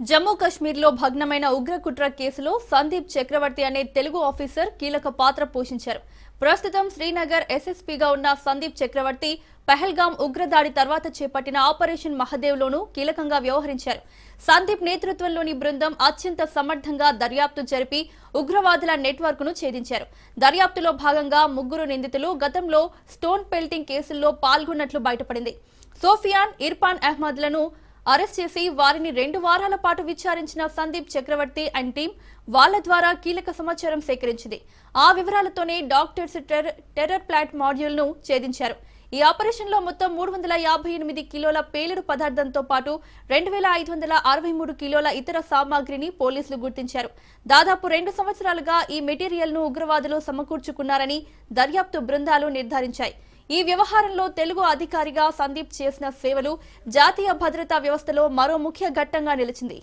జమ్మూ కశ్మీర్లో భగ్నమైన ఉగ్రకుట్ర కేసులో సందీప్ చక్రవర్తి అనే తెలుగు ఆఫీసర్ కీలక పాత్ర పోషించారు. ప్రస్తుతం శ్రీనగర్ ఎస్ఎస్పీగా ఉన్న సందీప్ చక్రవర్తి పెహల్గాం ఉగ్రదాడి తర్వాత చేపట్టిన ఆపరేషన్ మహదేవ్లోనూ కీలకంగా వ్యవహరించారు. సందీప్ నేతృత్వంలోని బృందం అత్యంత సమర్థంగా దర్యాప్తు జరిపి ఉగ్రవాదుల నెట్వర్క్ను ఛేదించారు. దర్యాప్తులో భాగంగా ముగ్గురు నిందితులు గతంలో స్టోన్ పెల్టింగ్ కేసుల్లో పాల్గొన్నట్లు బయటపడింది. సోఫియాన్ ఇర్ఫాన్ అహ్మద్లను అరెస్ట్ చేసి వారిని రెండు వారాల పాటు విచారించిన సందీప్ చక్రవర్తి అండ్ టీం వాళ్ళ ద్వారా కీలక సమాచారం సేకరించింది. ఆ వివరాలతోనే డాక్టర్స్ టెర్రర్ ప్లాట్ మాడ్యూల్ను ఛేదించారు. ఈ ఆపరేషన్లో మొత్తం మూడు వందల యాభై ఎనిమిది కిలోల పేలుడు పదార్థంతో పాటు రెండు వేల ఐదు వందల అరవై మూడు కిలోల ఇతర సామాగ్రిని పోలీసులు గుర్తించారు. దాదాపు రెండు సంవత్సరాలుగా ఈ మెటీరియల్ను ఉగ్రవాదులు సమకూర్చుకున్నారని దర్యాప్తు బృందాలు నిర్ధారించాయి. ఈ వ్యవహారంలో తెలుగు అధికారిగా సందీప్ చేసిన సేవలు జాతీయ భద్రతా వ్యవస్థలో మరో ముఖ్య ఘట్టంగా నిలిచింది.